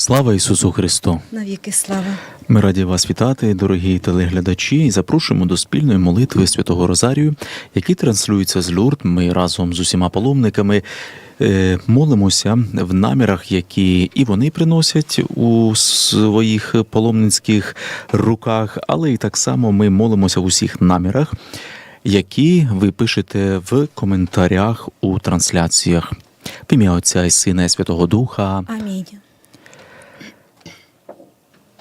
Слава Ісусу Христу! Навіки слава. Ми раді вас вітати, дорогі телеглядачі, і запрошуємо до спільної молитви Святого Розарію, які транслюються з Люрд. Ми разом з усіма паломниками е, молимося в намірах, які і вони приносять у своїх паломницьких руках, але і так само ми молимося в усіх намірах, які ви пишете в коментарях у трансляціях. В ім'я Отця і Сина і Святого Духа. Амінь.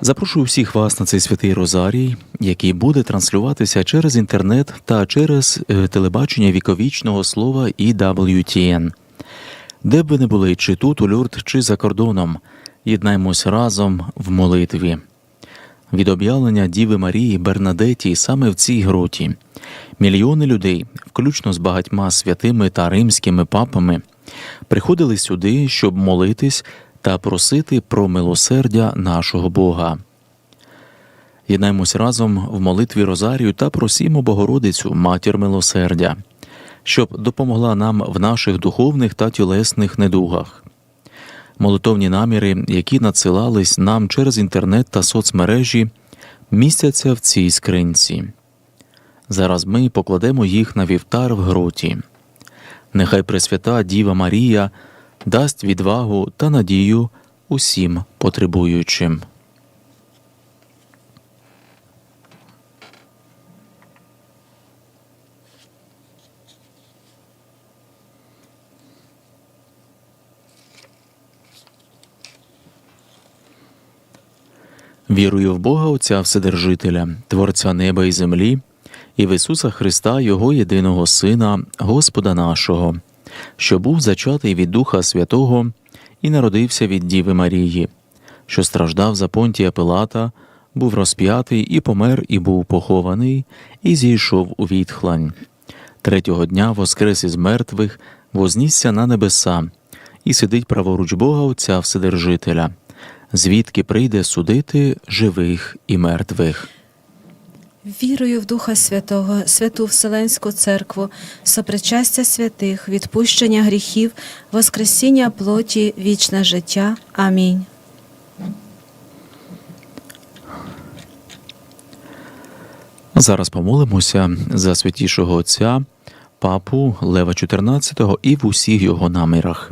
Запрошую всіх вас на цей святий Розарій, який буде транслюватися через інтернет та через е, телебачення віковічного слова EWTN. Де б ви не були, чи тут, у Люрд, чи за кордоном, єднаймось разом в молитві. Від об'явлення Діви Марії Бернадеті саме в цій гроті мільйони людей, включно з багатьма святими та римськими папами, приходили сюди, щоб молитись та просити про милосердя нашого Бога. Єднаймось разом в молитві Розарію та просімо Богородицю, матір милосердя, щоб допомогла нам в наших духовних та тілесних недугах. Молитовні наміри, які надсилались нам через інтернет та соцмережі, містяться в цій скринці. Зараз ми покладемо їх на вівтар в гроті. Нехай Пресвята Діва Марія дасть відвагу та надію усім потребуючим. Вірую в Бога Отця Вседержителя, Творця неба і землі, і в Ісуса Христа, Його єдиного Сина, Господа нашого, що був зачатий від Духа Святого і народився від Діви Марії, що страждав за Понтія Пилата, був розп'ятий і помер, і був похований, і зійшов у відхлань. Третього дня воскрес із мертвих, вознісся на небеса, і сидить праворуч Бога Отця Вседержителя, звідки прийде судити живих і мертвих. Вірую в Духа Святого, святу Вселенську Церкву, сопричастя святих, відпущення гріхів, воскресіння плоті, вічне життя. Амінь. Зараз помолимося за святішого Отця, папу Лева XIV і в усіх його намірах.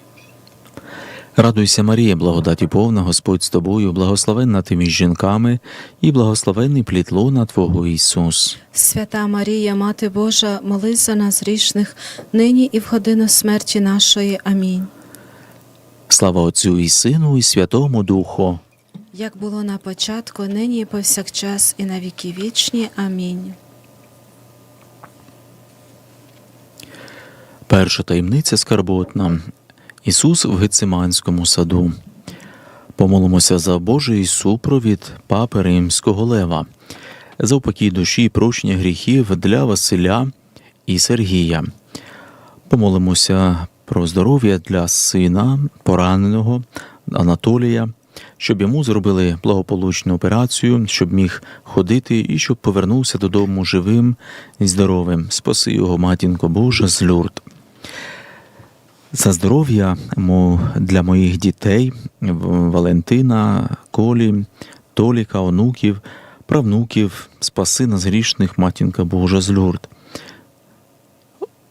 Радуйся, Марія, благодаті повна, Господь з тобою, благословенна ти між жінками, і благословенний плід лона Твого Ісус. Свята Марія, Мати Божа, молися нас грішних, нині і в годину смерті нашої. Амінь. Слава Отцю і Сину, і Святому Духу. Як було на початку, нині і повсякчас, і на віки вічні. Амінь. Перша таємниця скарботна. Ісус в Гециманському саду. Помолимося за Божий супровід Папи Римського Лева, за упокій душі і прощення гріхів для Василя і Сергія. Помолимося про здоров'я для сина, пораненого Анатолія, щоб йому зробили благополучну операцію, щоб міг ходити і щоб повернувся додому живим і здоровим. Спаси його, матінко Божа, з Люрд. За здоров'я для моїх дітей Валентина, Колі, Толіка, онуків, правнуків, спаси нас грішних, матінка Божа з Люрд.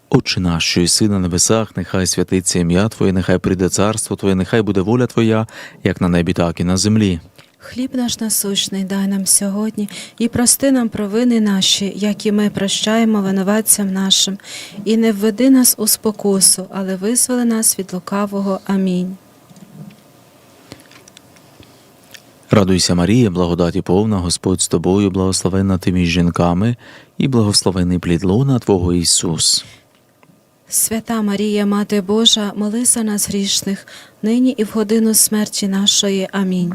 Отче наш, що єси на небесах, нехай святиться ім'я Твоє, нехай прийде царство Твоє, нехай буде воля Твоя, як на небі, так і на землі. Хліб наш насущний дай нам сьогодні і прости нам провини наші, як і ми прощаємо винуватцям нашим, і не введи нас у спокусу, але визволи нас від лукавого. Амінь. Радуйся, Марія, благодаті повна, Господь з тобою, благословенна ти між жінками, і благословений плід лона Твого Ісус. Свята Марія, Мати Божа, моли за нас грішних, нині і в годину смерті нашої. Амінь.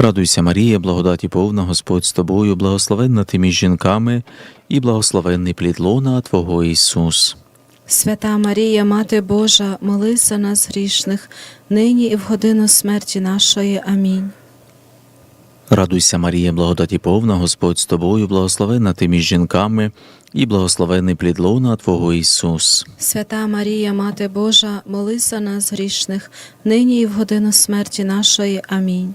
Радуйся, Марія, благодаті повна, Господь з тобою, благословенна ти між жінками, і благословенний плід лона Твого Ісус. Свята Марія, Мати Божа, молись за нас грішних, нині і в годину смерті нашої. Амінь. Радуйся, Марія, благодаті повна, Господь з тобою, благословенна ти між жінками, і благословенний плід лона Твого Ісус. Свята Марія, Мати Божа, молись за нас грішних, нині і в годину смерті нашої. Амінь.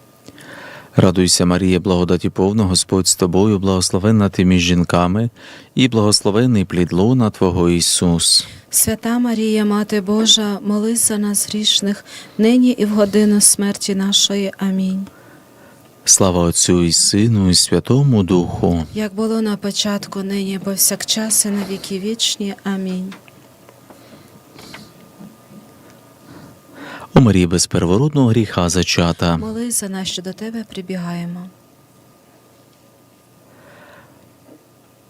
Радуйся, Марія, благодаті повна, Господь з тобою, благословенна ти між жінками, і благословений плід лона Твого Ісус. Свята Марія, Мати Божа, молись за нас грішних, нині і в годину смерті нашої. Амінь. Слава Отцю і Сину, і Святому Духу. Як було на початку, нині, повсякчас і на віки вічні. Амінь. О Марії без первородного гріха зачата. Молись за нас, що до тебе прибігаємо.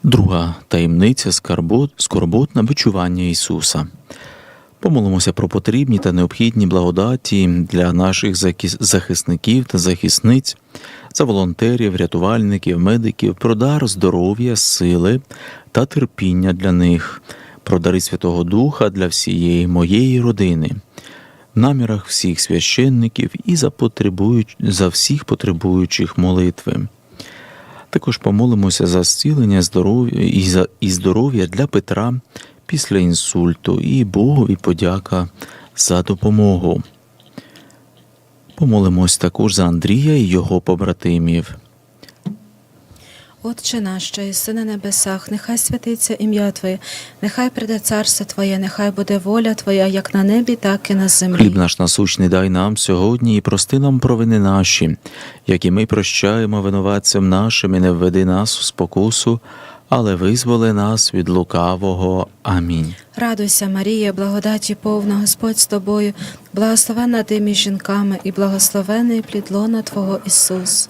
Друга таємниця скарбот, скорботне бичування Ісуса. Помолимося про потрібні та необхідні благодаті для наших захисників та захисниць, за волонтерів, рятувальників, медиків, про дар здоров'я, сили та терпіння для них, про дари Святого Духа для всієї моєї родини, намірах всіх священників і за, за всіх потребуючих молитви. Також помолимося за зцілення здоров'я і здоров'я для Петра після інсульту і Богові подяка за допомогу. Помолимось також за Андрія і його побратимів. Отче наш, що єси на небесах, нехай святиться ім'я Твоє, нехай прийде царство Твоє, нехай буде воля Твоя, як на небі, так і на землі. Хліб наш насущний дай нам сьогодні і прости нам провини наші, як і ми прощаємо винуватцям нашим, і не введи нас у спокусу, але визволи нас від лукавого. Амінь. Радуйся, Марія, благодаті повна, Господь з тобою, благословенна ти між жінками, і благословений плід лона Твого Ісус.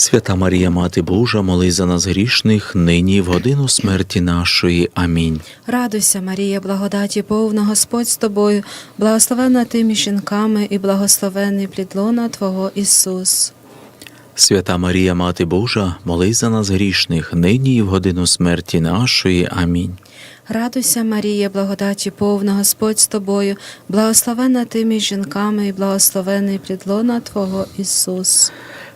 Свята Марія, Мати Божа, молись за нас грішних, нині і в годину смерті нашої. Амінь. Радуйся, Марія, благодаті повна Господь з тобою, благословенна ти між жінками і благословенний плід лона Твого Ісус. Свята Марія, Мати Божа, молись за нас грішних, нині і в годину смерті нашої. Амінь. Радуйся, Марія, благодаті повна Господь з тобою, благословенна ти між жінками і благословенний плід лона Твого Ісус.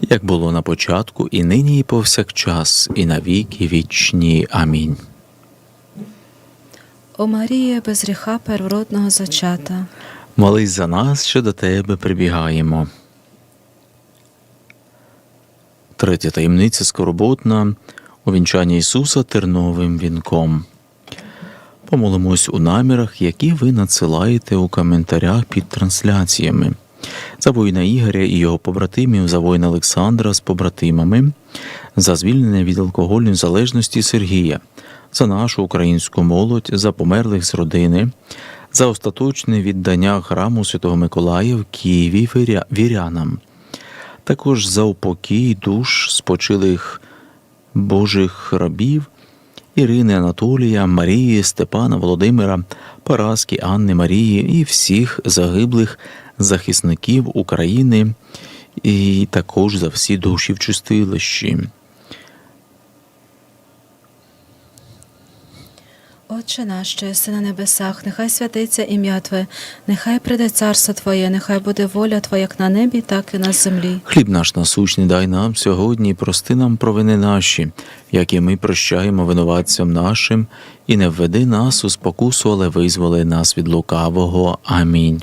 Як було на початку, і нині, і повсякчас, і на віки вічні. Амінь. О Марія, без гріха первородного зачата. Молись за нас, що до тебе прибігаємо. Третя таємниця скорботна увінчання Ісуса терновим вінком. Помолимось у намірах, які ви надсилаєте у коментарях під трансляціями. За воїна Ігоря і його побратимів, за воїна Олександра з побратимами, за звільнення від алкогольної залежності Сергія, за нашу українську молодь, за померлих з родини, за остаточне віддання храму Святого Миколая в Києві вірянам, також за упокій душ спочилих Божих рабів Ірини Анатолія, Марії, Степана, Володимира, Параски, Анни, Марії і всіх загиблих захисників України, і також за всі душі в чистилищі. Отче наш, що єси на небесах, нехай святиться ім'я Твоє, нехай прийде царство Твоє, нехай буде воля Твоя як на небі, так і на землі. Хліб наш насущний дай нам сьогодні, і прости нам провини наші, як і ми прощаємо винуватцям нашим, і не введи нас у спокусу, але визволи нас від лукавого. Амінь.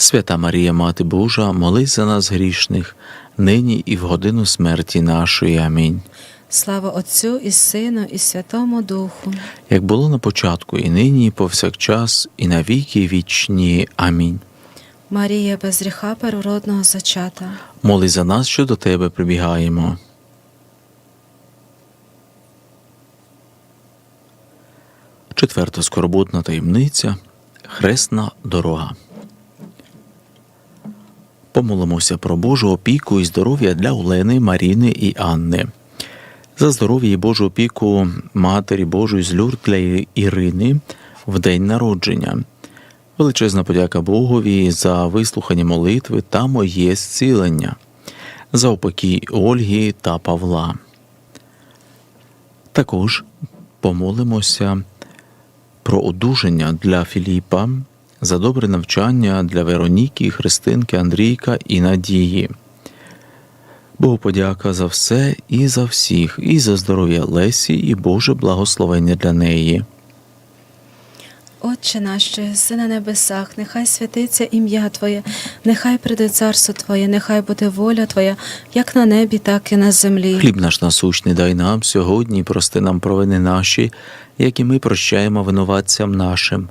Свята Марія, Мати Божа, молись за нас грішних, нині і в годину смерті нашої. Амінь. Слава Отцю і Сину, і Святому Духу. Як було на початку, і нині, і повсякчас, і на віки вічні. Амінь. Марія без гріха первородного зачата. Молись за нас, що до тебе прибігаємо. Четверта скорботна таємниця Хресна дорога. Помолимося про Божу опіку і здоров'я для Олени, Маріни і Анни. За здоров'я і Божу опіку Матері Божої з Люрд для Ірини в день народження. Величезна подяка Богові за вислухані молитви та моє зцілення, за упокій Ольги та Павла. Також помолимося про одужання для Філіпа, за добре навчання для Вероніки, Христинки, Андрійка і Надії. Богу подяка за все і за всіх, і за здоров'я Лесі, і Боже благословення для неї. Отче наш, що єси на небесах, нехай святиться ім'я Твоє, нехай прийде царство Твоє, нехай буде воля Твоя, як на небі, так і на землі. Хліб наш насущний дай нам сьогодні, і прости нам провини наші, як і ми прощаємо винуватцям нашим.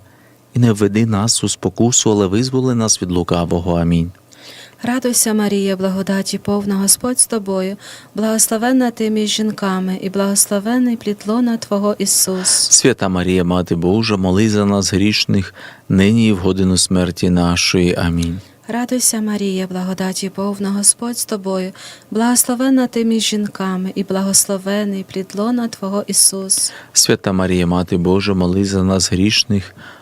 І не введи нас у спокусу, але визволи нас від лукавого. Амінь. Радуйся, Марія, благодаті повна Господь з тобою, благословенна ти між жінками, і благословений плід лона Твого Ісус. Свята Марія, Мати Божа, моли за нас грішних, нині і в годину смерті нашої. Амінь. Радуйся, Марія, благодаті повна Господь з тобою, благословенна ти між жінками, і благословений плід лона Твого Ісус. Свята Марія, Мати Божа, моли за нас грішних,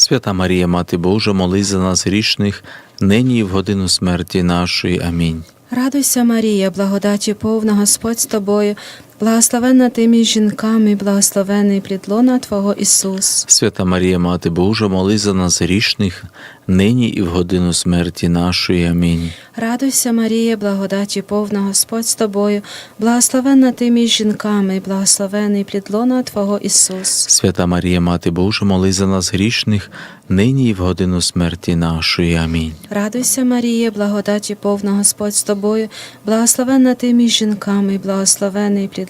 Свята Марія, Мати Божа, моли за нас грішних, нині і в годину смерті нашої. Амінь. Радуйся, Марія, благодаті повна Господь з тобою, благословенна ти між жінками, благословений плід лона Твого Ісус. Свята Марія, Мати Божа, моли за нас грішних, нині і в годину смерті нашої. Амінь. Радуйся, Марія, благодаті повна Господь з тобою, благословенна ти між жінками, благословений плід лона Твого Ісус. Свята Марія, Мати Божа, моли за нас грішних, нині і в годину смерті нашої. Амінь. Радуйся, Марія, благодаті повна Господь з тобою, благословенна ти між жінками, благословений плід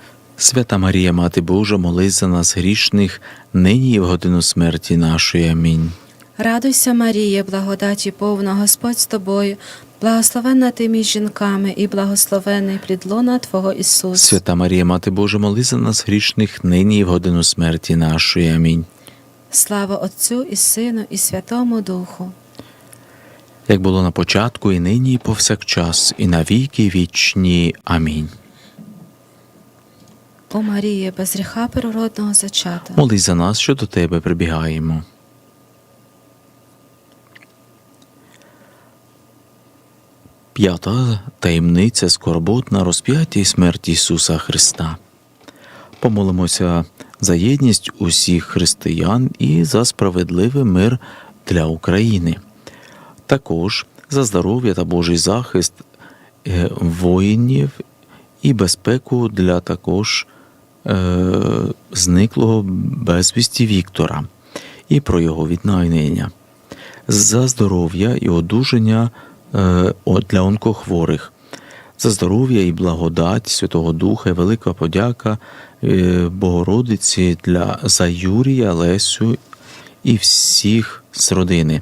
Свята Марія, Мати Божа, молись за нас грішних, нині і в годину смерті нашої. Амінь. Радуйся, Марія, благодаті повна Господь з тобою, благословенна ти між жінками, і благословений плід лона Твого Ісус. Свята Марія, Мати Божа, молись за нас грішних, нині і в годину смерті нашої. Амінь. Слава Отцю і Сину, і Святому Духу. Як було на початку, і нині, і повсякчас, і на віки вічні. Амінь. О Марія, без гріха первородного зачата. Молись за нас, що до тебе прибігаємо. П'ята таємниця скорботна розп'яття і смерть Ісуса Христа. Помолимося за єдність усіх християн і за справедливий мир для України. Також за здоров'я та Божий захист е, воїнів і безпеку для також зниклого безвісті Віктора і про його віднайнення, за здоров'я і одужання е, для онкохворих, за здоров'я і благодать Святого Духа, і велика подяка е, Богородиці для за Юрія, Лесю і всіх з родини.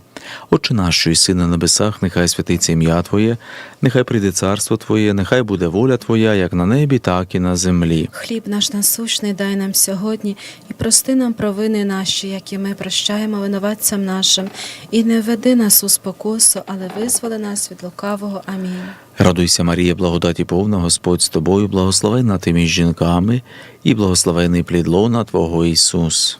Отче наш, що єси на небесах, нехай святиться ім'я Твоє, нехай прийде царство Твоє, нехай буде воля Твоя, як на небі, так і на землі. Хліб наш насущний дай нам сьогодні, і прости нам провини наші, які ми прощаємо винуватцям нашим, і не веди нас у спокусу, але визволи нас від лукавого. Амінь. Радуйся, Марія, благодаті повна, Господь з тобою, благословенна ти між жінками, і благословений плід лона Твого Ісус.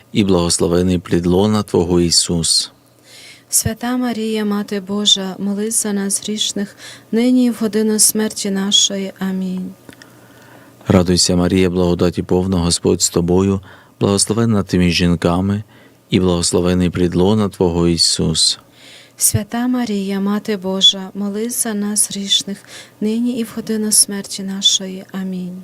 і благословений плід лона Твого Ісус. Свята Марія, Мати Божа, молись за нас грішних, нині і в годину смерті нашої. Амінь. Радуйся, Марія, благодаті повна, Господь з тобою, благословенна ти між жінками, і благословений плід лона Твого Ісус. Свята Марія, Мати Божа, молись за нас грішних, нині і в годину смерті нашої. Амінь.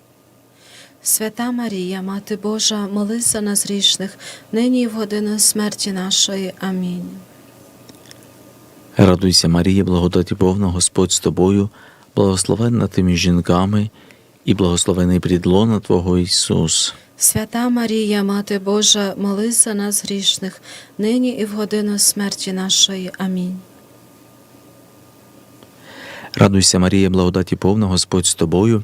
Свята Марія, Мати Божа, молись за нас грішних, нині і в годину смерті нашої. Амінь. Радуйся, Марія, благодаті повна, Господь з тобою, благословенна ти між жінками, і благословений плід лона Твого Ісус. Свята Марія, Мати Божа, молись за нас грішних, нині і в годину смерті нашої. Амінь. Радуйся, Марія, благодаті повна, Господь з тобою,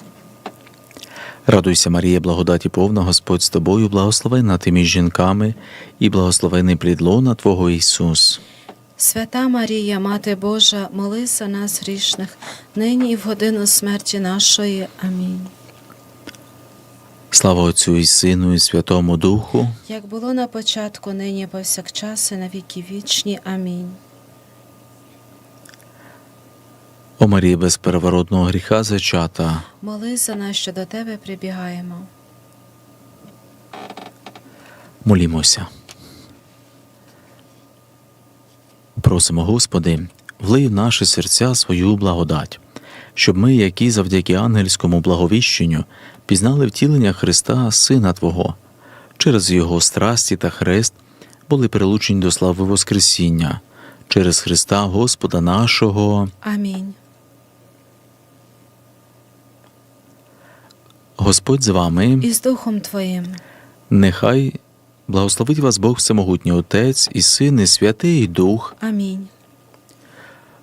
Радуйся, Марія, благодаті повна, Господь з тобою, благословенна ти між жінками, і благословений плід лона Твого Ісус. Свята Марія, Мати Божа, молись за нас грішних, нині і в годину смерті нашої. Амінь. Слава Отцю і Сину, і Святому Духу. Як було на початку, нині повсякчас і на віки вічні. Амінь. О Марія без переворотного гріха зачата. Молись за нас, що до тебе прибігаємо. Молімося. Просимо, Господи, влий в наші серця свою благодать, щоб ми, які завдяки ангельському благовіщенню, пізнали втілення Христа, Сина Твого, через Його страсті та хрест були прилучені до слави Воскресіння, через Христа Господа нашого. Амінь. Господь з вами. І з Духом Твоїм. Нехай благословить вас Бог Всемогутній Отець і Син, і Святий Дух. Амінь.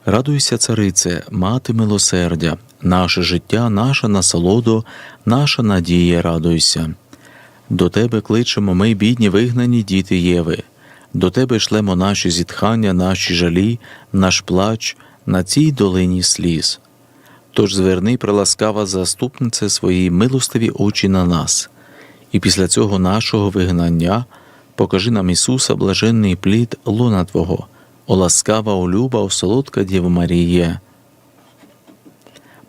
Радуйся, царице, мати милосердя, наше життя, наша насолода, наша надія, радуйся. До тебе кличемо ми, бідні вигнані діти Єви, до тебе шлемо наші зітхання, наші жалі, наш плач на цій долині сліз. Тож зверни, приласкава заступнице свої милостиві очі на нас, і після цього нашого вигнання покажи нам Ісуса, блаженний плід лона Твого, о ласкава, о люба, о солодка Дєва Марія.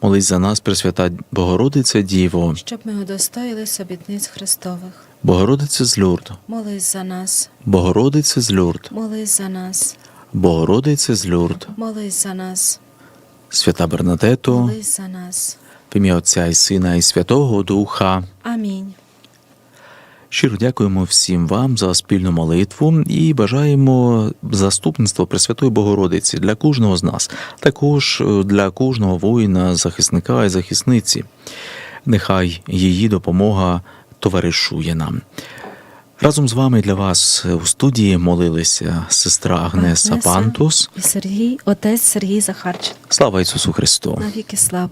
Молись за нас, Пресвята Богородиця Діво, щоб ми удостоїлись обітниць Христових. Богородиця з Люрд, Молись за нас, Богородиця з Люрд, молись за нас, Богородиця з Люрд, молись за нас, Свята нас. в ім'я Отця і Сина і Святого Духа. Амінь. Щиро дякуємо всім вам за спільну молитву і бажаємо заступництва Пресвятої Богородиці для кожного з нас, також е, для кожного воїна, захисника і захисниці. Нехай її допомога товаришує нам. Разом з вами для вас у студії молилися сестра Агнеса Агнеса Пантус. І Сергій, отець Сергій Захарченко. Слава Ісусу Христу! Навіки слава.